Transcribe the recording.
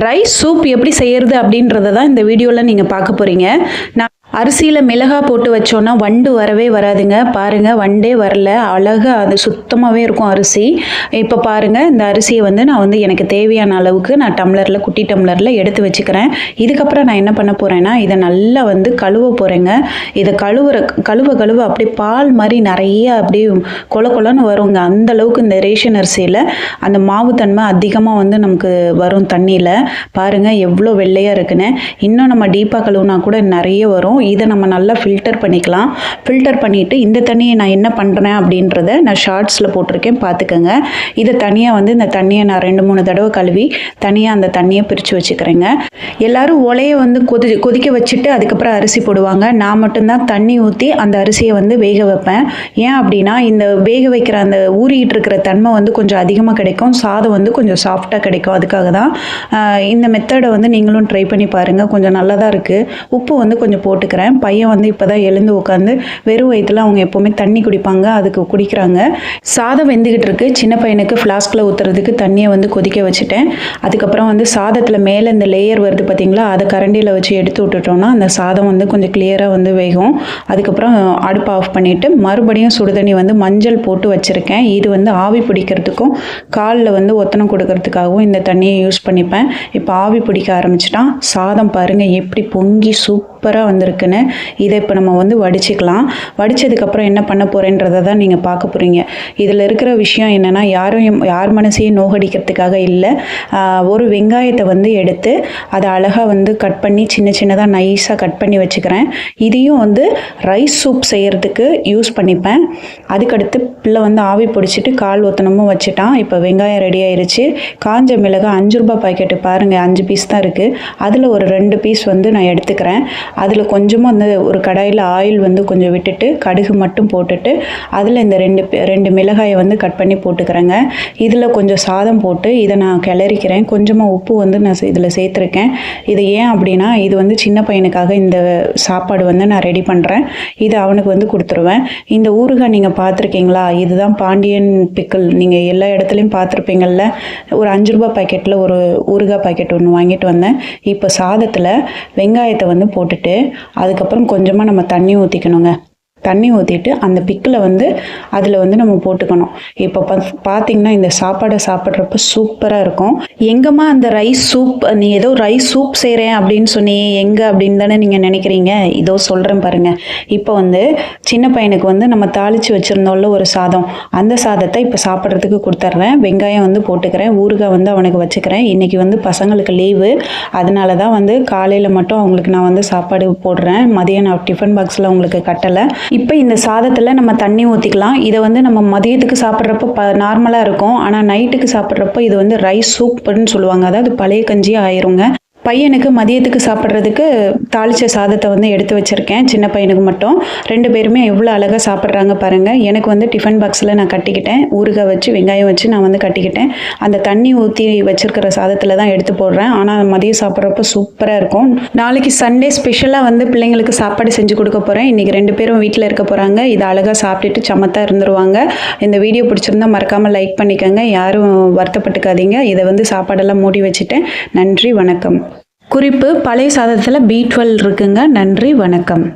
Rice soup எப்படி செய்கிறது அப்படின்றத தான் இந்த வீடியோவில் நீங்கள் பார்க்க போகிறீங்க நான் அரிசியில் மிளகா போட்டு வச்சோன்னா வண்டு வரவே வராதுங்க. பாருங்கள் வண்டே வரல. அழகாக அது சுத்தமாகவே இருக்கும் அரிசி. இப்போ பாருங்கள் இந்த அரிசியை வந்து நான் வந்து எனக்கு தேவையான அளவுக்கு நான் டம்ளரில் குட்டி டம்ளரில் எடுத்து வச்சுக்கிறேன். இதுக்கப்புறம் நான் என்ன பண்ண போகிறேன்னா இதை நல்லா வந்து கழுவ போகிறேங்க இதை கழுவுற கழுவ கழுவ அப்படியே பால் மாதிரி நிறைய அப்படியே கொல கொலன்னு வருங்க. அந்த அளவுக்கு இந்த ரேஷன் அரிசியில் அந்த மாவு தன்மை அதிகமாக வந்து நமக்கு வரும் தண்ணியில். பாருங்கள் எவ்வளோ வெள்ளையாக இருக்குன்னு. இன்னும் நம்ம டீப்பாக கழுவுனா கூட நிறைய வரும். இதை நம்ம நல்லா ஃபில்டர் பண்ணிக்கலாம். ஃபில்டர் பண்ணிவிட்டு இந்த தண்ணியை நான் என்ன பண்ணுறேன் அப்படின்றத நான் ஷார்ட்ஸில் போட்டிருக்கேன். பார்த்துக்கோங்க. இதை தனியாக வந்து இந்த தண்ணியை நான் ரெண்டு மூணு தடவை கழுவி தனியாக அந்த தண்ணியை பிரித்து வச்சுக்கிறேங்க. எல்லோரும் ஒலையை வந்து கொதி கொதிக்க வச்சுட்டு அதுக்கப்புறம் அரிசி போடுவாங்க. நான் மட்டும்தான் தண்ணி ஊற்றி அந்த அரிசியை வந்து வேக வைப்பேன். ஏன் அப்படின்னா இந்த வேக வைக்கிற அந்த ஊறிக்கிட்டு இருக்கிற தன்மை வந்து கொஞ்சம் அதிகமாக கிடைக்கும். சாதம் வந்து கொஞ்சம் சாஃப்டாக கிடைக்கும். அதுக்காக தான் இந்த மெத்தடை வந்து நீங்களும் ட்ரை பண்ணி பாருங்கள் கொஞ்சம் நல்லதாக இருக்குது உப்பு வந்து கொஞ்சம் போட்டு போட்டுக்கிறேன் பையன் வந்து இப்போ தான் எழுந்து உட்காந்து வெறும் வயிற்றுல அவங்க எப்போவுமே தண்ணி குடிப்பாங்க அதுக்கு குடிக்கிறாங்க. சாதம் வெந்துக்கிட்டு இருக்கு. சின்ன பையனுக்கு ஃப்ளாஸ்கில் ஊற்றுறதுக்கு தண்ணியை வந்து கொதிக்க வச்சுட்டேன். அதுக்கப்புறம் வந்து சாதத்தில் மேலே இந்த லேயர் வருது பார்த்தீங்களா அதை கரண்டியில் வச்சு எடுத்து விட்டுட்டோம்னா அந்த சாதம் வந்து கொஞ்சம் கிளியராக வந்து வேகும். அதுக்கப்புறம் அடுப்பு ஆஃப் பண்ணிவிட்டு மறுபடியும் சுடுதண்ணி வந்து மஞ்சள் போட்டு வச்சுருக்கேன். இது வந்து ஆவி பிடிக்கிறதுக்கும் காலில் வந்து ஒத்தனம் கொடுக்கறதுக்காகவும் இந்த தண்ணியை யூஸ் பண்ணிப்பேன். இப்போ ஆவி பிடிக்க ஆரம்பிச்சிட்டா சாதம் பாருங்கள் எப்படி பொங்கி சூப் சூப்பராக வந்திருக்குன்னு. இதை இப்போ நம்ம வந்து வடிச்சுக்கலாம். வடித்ததுக்கப்புறம் என்ன பண்ண போகிறேன்றதை தான் நீங்கள் பார்க்க போகிறீங்க இதில் இருக்கிற விஷயம் என்னென்னா யாரும் யார் மனசையும் நோகடிக்கிறதுக்காக இல்லை. ஒரு வெங்காயத்தை வந்து எடுத்து அதை அழகாக வந்து கட் பண்ணி சின்ன சின்னதாக நைஸாக கட் பண்ணி வச்சுக்கிறேன். இதையும் வந்து ரைஸ் சூப் செய்கிறதுக்கு யூஸ் பண்ணிப்பேன். அதுக்கடுத்து பிள்ளை வந்து ஆவி பிடிச்சிட்டு கால் ஒத்தனமும் வச்சுட்டான். இப்போ வெங்காயம் ரெடி ஆயிடுச்சு காஞ்ச மிளகாய் அஞ்சு ரூபாய் பாக்கெட்டு பாருங்கள் அஞ்சு பீஸ் தான் இருக்குது அதில் ஒரு ரெண்டு பீஸ் வந்து நான் எடுத்துக்கிறேன். அதில் கொஞ்சமாக அந்த ஒரு கடாயில் ஆயில் வந்து கொஞ்சம் விட்டுட்டு கடுகு மட்டும் போட்டுட்டு அதில் இந்த ரெண்டு பே- ரெண்டு மிளகாயை வந்து கட் பண்ணி போட்டுக்கிறேங்க. இதில் கொஞ்சம் சாதம் போட்டு இதை நான் கிளறிக்கிறேன். கொஞ்சமாக உப்பு வந்து நான் இதில் சேர்த்துருக்கேன். இது ஏன் அப்படின்னா இது வந்து சின்ன பையனுக்காக இந்த சாப்பாடு வந்து நான் ரெடி பண்ணுறேன் இது அவனுக்கு வந்து கொடுத்துருவேன். இந்த ஊறுகாய் நீங்கள் பார்த்துருக்கீங்களா? இதுதான் பாண்டியன் பிக்கல் நீங்கள் எல்லா இடத்துலையும் பார்த்துருப்பீங்கள்ல ஒரு அஞ்சு ரூபா பாக்கெட்டில் ஒரு ஊறுகாய் பாக்கெட் ஒன்று வாங்கிட்டு வந்தேன். இப்போ சாதத்தில் வெங்காயத்தை வந்து போட்டு போட்டுட்டு அதுக்கப்புறம் கொஞ்சமாக நம்ம தண்ணி ஊற்றிக்கணுங்க தண்ணி ஊற்றிட்டு அந்த பிக்கில் வந்து அதில் வந்து நம்ம போட்டுக்கணும். இப்போ பார்த்தீங்கன்னா இந்த சாப்பாடை சாப்பிட்றப்ப சூப்பராக இருக்கும். எங்கம்மா அந்த ரைஸ் சூப் நீ ஏதோ ரைஸ் சூப் செய்கிறேன் அப்படின்னு சொன்னியே எங்கே அப்படின்னு தானே நீங்கள் நினைக்கிறீங்க? இதோ சொல்கிறேன் பாருங்கள் இப்போ வந்து சின்ன பையனுக்கு வந்து நம்ம தாளித்து வச்சுருந்தோம்ல ஒரு சாதம். அந்த சாதத்தை இப்போ சாப்பிட்றதுக்கு கொடுத்துட்றேன் வெங்காயம் வந்து போட்டுக்கிறேன். ஊறுகாய் வந்து அவனுக்கு வச்சுக்கிறேன். இன்றைக்கி வந்து பசங்களுக்கு லீவு. அதனால தான் வந்து காலையில் மட்டும் அவங்களுக்கு நான் வந்து சாப்பாடு போடுறேன். மதியம் நான் டிஃபன் பாக்ஸில் அவங்களுக்கு கட்டலை. இப்போ இந்த சாதத்தில் நம்ம தண்ணி ஊற்றிக்கலாம் இதை வந்து நம்ம மதியத்துக்கு சாப்பிட்றப்ப ப நார்மலாக இருக்கும். ஆனால் நைட்டுக்கு சாப்பிட்றப்ப இது வந்து ரைஸ் சூப்புன்னு சொல்லுவாங்க. அதாவது பழைய கஞ்சியாக ஆயிருங்க. பையனுக்கு மதியத்துக்கு சாப்பிட்றதுக்கு தாளிச்ச சாதத்தை வந்து எடுத்து வச்சுருக்கேன். சின்ன பையனுக்கு மட்டும். ரெண்டு பேருமே எவ்வளோ அழகாக சாப்பிட்றாங்க பாருங்கள் எனக்கு வந்து டிஃபன் பாக்ஸில் நான் கட்டிக்கிட்டேன். ஊறுகாய் வச்சு வெங்காயம் வச்சு நான் வந்து கட்டிக்கிட்டேன். அந்த தண்ணி ஊற்றி வச்சுருக்கிற சாதத்தில் தான் எடுத்து போடுறேன். ஆனால் மதியம் சாப்பிட்றப்ப சூப்பராக இருக்கும். நாளைக்கு சண்டே ஸ்பெஷலாக வந்து பிள்ளைங்களுக்கு சாப்பாடு செஞ்சு கொடுக்க போகிறேன் இன்றைக்கி ரெண்டு பேரும் வீட்டில் இருக்க போகிறாங்க இதை அழகாக சாப்பிட்டுட்டு சமத்தாக இருந்துருவாங்க. இந்த வீடியோ பிடிச்சிருந்தா மறக்காமல் லைக் பண்ணிக்கோங்க. யாரும் வருத்தப்பட்டுக்காதீங்க. இதை வந்து சாப்பாடெல்லாம் மூடி வச்சுட்டேன். நன்றி வணக்கம். குறிப்பு பழைய சாதத்தில் பி டுவெல் இருக்குங்க. நன்றி வணக்கம்.